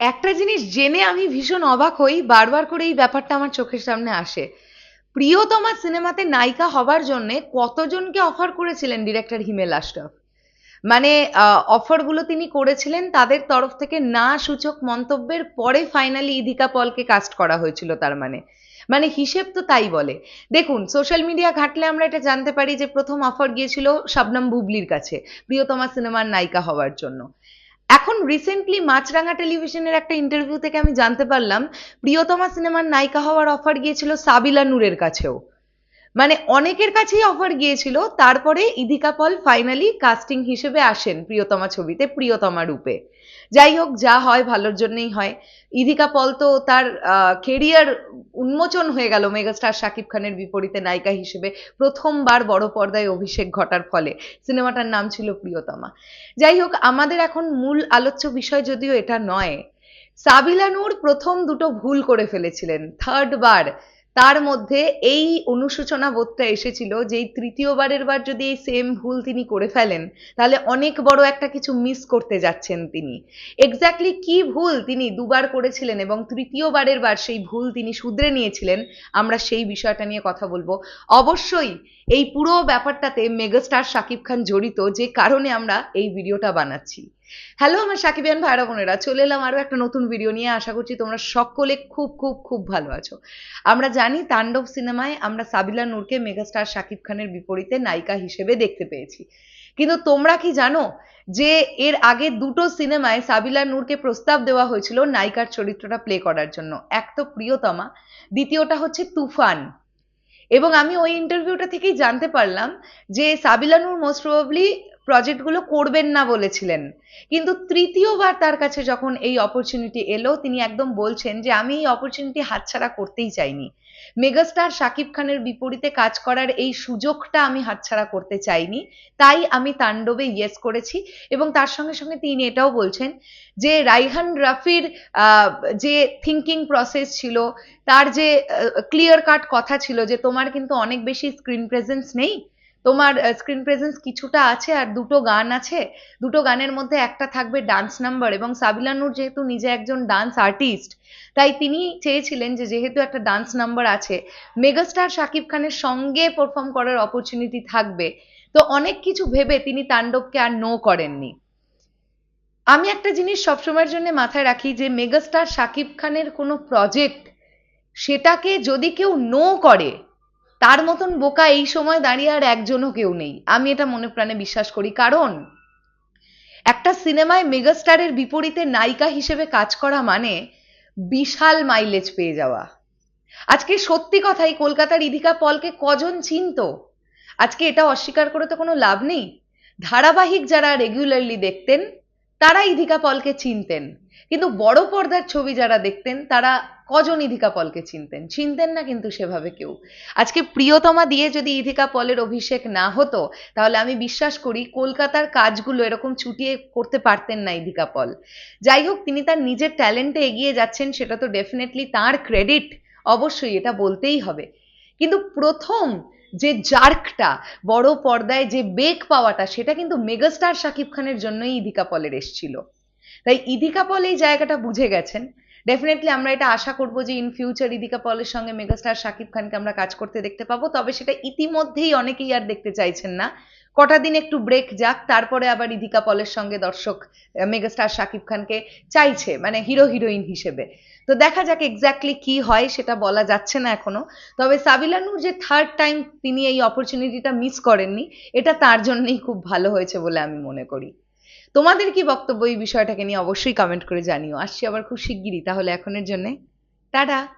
একটা জিনিস জেনে আমি ভীষণ অবাক হই, বারবার করে এই ব্যাপারটা আমার চোখের সামনে আসে। প্রিয়তমা সিনেমাতে নায়িকা হবার জন্য কতজনকে অফার করেছিলেন ডিরেক্টর হিমেল আশরাফ? মানে অফারগুলো তিনি করেছিলেন, তাদের তরফ থেকে না সূচক মন্তব্যের পরে ফাইনালি ইধিকা পলকে কাস্ট করা হয়েছিল তার মানে। মানে হিসেব তো তাই বলে। দেখুন সোশ্যাল মিডিয়া ঘাটলে আমরা এটা জানতে পারি যে প্রথম অফার গিয়েছিল শবনম বুবলির কাছে, প্রিয়তমা সিনেমার নায়িকা হওয়ার জন্য। এখন রিসেন্টলি মাছরাঙা টেলিভিশনের একটা ইন্টারভিউ থেকে আমি জানতে পারলাম, প্রিয়তমা সিনেমার নায়িকা হওয়ার অফার গিয়েছিল সাবিলা নূরের কাছেও। মানে অনেকের কাছেই অফার গিয়েছিল, তারপরে ইধিকা পল ফাইনালি কাস্টিং হিসেবে আসেন প্রিয়তমা ছবিতে, প্রিয়তমা রূপে। যাই হোক, যা হয় ভালোর জন্যই হয়। ইধিকা পল তো তার কেরিয়ার উন্মোচন হয়ে গেল মেগাস্টার শাকিব খানের বিপরীতে নায়িকা হিসেবে, প্রথমবার বড় পর্দায় অভিষেক ঘটার ফলে। সিনেমাটার নাম ছিল প্রিয়তমা। যাই হোক, আমাদের এখন মূল আলোচ্য বিষয় যদিও এটা নয়, সাবিলা নূর প্রথম দুটো ভুল করে ফেলেছিলেন। থার্ড বার তার মধ্যে এই অনুশোচনা বোধটা এসেছিল যে এই তৃতীয়বারের বার যদি এই সেম ভুল তিনি করে ফেলেন, তাহলে অনেক বড় একটা কিছু মিস করতে যাচ্ছেন তিনি। এক্স্যাক্টলি কি ভুল তিনি দুবার করেছিলেন এবং তৃতীয়বারের বার সেই ভুল তিনি শুধরে নিয়েছিলেন, আমরা সেই বিষয়টা নিয়ে কথা বলব। অবশ্যই এই পুরো ব্যাপারটাতে মেগাস্টার শাকিব খান জড়িত যে কারণে আমরা এই ভিডিওটা বানাচ্ছি। হ্যালো আমার সাকিবিয়ান ভাইরা বোনেরা, চলে এলাম আরও একটা নতুন ভিডিও নিয়ে। আশা করছি তোমরা সকলে খুব খুব খুব ভালো আছো। আমরা জানি তাণ্ডব সিনেমায় আমরা সাবিলা নূরকে মেগাস্টার শাকিব খানের বিপরীতে নায়িকা হিসেবে দেখতে পেয়েছি। কিন্তু তোমরা কি জানো যে এর আগে দুটো সিনেমায় সাবিলা নূরকে প্রস্তাব দেওয়া হয়েছিল নায়িকার চরিত্রটা প্লে করার জন্য। এক তো প্রিয়তমা, দ্বিতীয়টা হচ্ছে তুফান। এবং আমি ওই ইন্টারভিউটা থেকেই জানতে পারলাম যে সাবিলা নূর মোস্ট প্রবাবলি প্রজেক্টগুলো করবেন না বলেছিলেন। কিন্তু তৃতীয়বার তার কাছে যখন এই অপরচুনিটি এলো, তিনি একদম বলছেন যে, আমি এই অপরচুনিটি হাতছাড়া করতেই চাইনি। মেগাস্টার শাকিব খানের বিপরীতে কাজ করার এই সুযোগটা আমি হাতছাড়া করতে চাইনি। তাই আমি তাণ্ডবে ইয়েস করেছি। এবং তার সঙ্গে সঙ্গে তিনি এটাও বলছেন যে, রাইহান রাফির যে থিঙ্কিং প্রসেস ছিল, তার যে ক্লিয়ার কাট কথা ছিল যে, তোমার কিন্তু অনেক বেশি স্ক্রিন প্রেজেন্স নেই তোমার স্ক্রিন প্রেজেন্স কিছুটা আছে আর দুটো গান আছে। দুটো গানের মধ্যে একটা থাকবে ডান্স নাম্বার এবং সাবিলা নূর যেহেতু নিজে একজন ডান্স আর্টিস্ট তাই তিনি চেয়েছিলেন যে যেহেতু একটা ডান্স নাম্বার আছে মেগাস্টার শাকিব খানের সঙ্গে পারফর্ম করার অপরচুনিটি থাকবে। তো অনেক কিছু ভেবে তিনি তাণ্ডবকে আর নো করেননি। আমি একটা জিনিস সবসময়ের জন্য মাথায় রাখি যে মেগাস্টার শাকিব খানের কোনো প্রজেক্ট সেটাকে যদি কেউ নো করে তার মতন বোকা এই সময় দাঁড়িয়ে আর একজনও কেউ নেই। আমি এটা মনে প্রাণে বিশ্বাস করি। কারণ একটা সিনেমায় মেগাস্টারের বিপরীতে নায়িকা হিসেবে কাজ করা মানে বিশাল মাইলেজ পেয়ে যাওয়া। আজকে সত্যি কথাই কলকাতার ইধিকা পলকে কজন চিনত? আজকে এটা অস্বীকার করে তো কোনো লাভ নেই। ধারাবাহিক যারা রেগুলারলি দেখতেন তারা ইধিকা পলকে চিনতেন। কিন্তু বড় পর্দার ছবি যারা দেখতেন, তারা কজন ইধিকা পলকে চিনতেন? চিনতেন না কিন্তু সেভাবে কেউ। আজকে প্রিয়তমা দিয়ে যদি ইধিকা পলের অভিষেক না হতো, তাহলে আমি বিশ্বাস করি কলকাতার কাজগুলো এরকম ছুটিয়ে করতে পারতেন না ইধিকা পল। যাই হোক, তিনি তার নিজের ট্যালেন্টে এগিয়ে যাচ্ছেন, সেটা তো ডেফিনেটলি তার ক্রেডিট অবশ্যই এটা বলতেই হবে। কিন্তু প্রথম যে জার্কটা, বড় পর্দায় যে বেগ পাওয়াটা, সেটা কিন্তু মেগাস্টার শাকিব খানের জন্যই ইদিকা পলের এসছিল। তাই ইদিকা পল এই জায়গাটা বুঝে গেছেন। ডেফিনেটলি আমরা এটা আশা করব যে ইন ফিউচার ইদিকা পলের সঙ্গে মেগাস্টার শাকিব খানকে আমরা কাজ করতে দেখতে পাবো। তবে সেটা ইতিমধ্যেই অনেকেই আর দেখতে চাইছেন না। কটা দিন একটু ব্রেক যাক, তারপরে আবার ইদিকা পলের সঙ্গে দর্শক মেগাস্টার শাকিব খানকে চাইছে মানে হিরো হিরোইন হিসেবে। তো দেখা যাক এক্স্যাক্টলি কি হয়, সেটা বলা যাচ্ছে না এখনও। তবে সাবিলানুর যে থার্ড টাইম তিনি এই অপরচুনিটিটা মিস করেননি, এটা তার জন্যই খুব ভালো হয়েছে বলে আমি মনে করি। তোমাদের কি বক্তব্য এই বিষয়টাকে নিয়ে অবশ্যই কমেন্ট করে জানিও। আসছি আবার খুব শিগগিরই, তাহলে এখনের জন্যে। টাটা!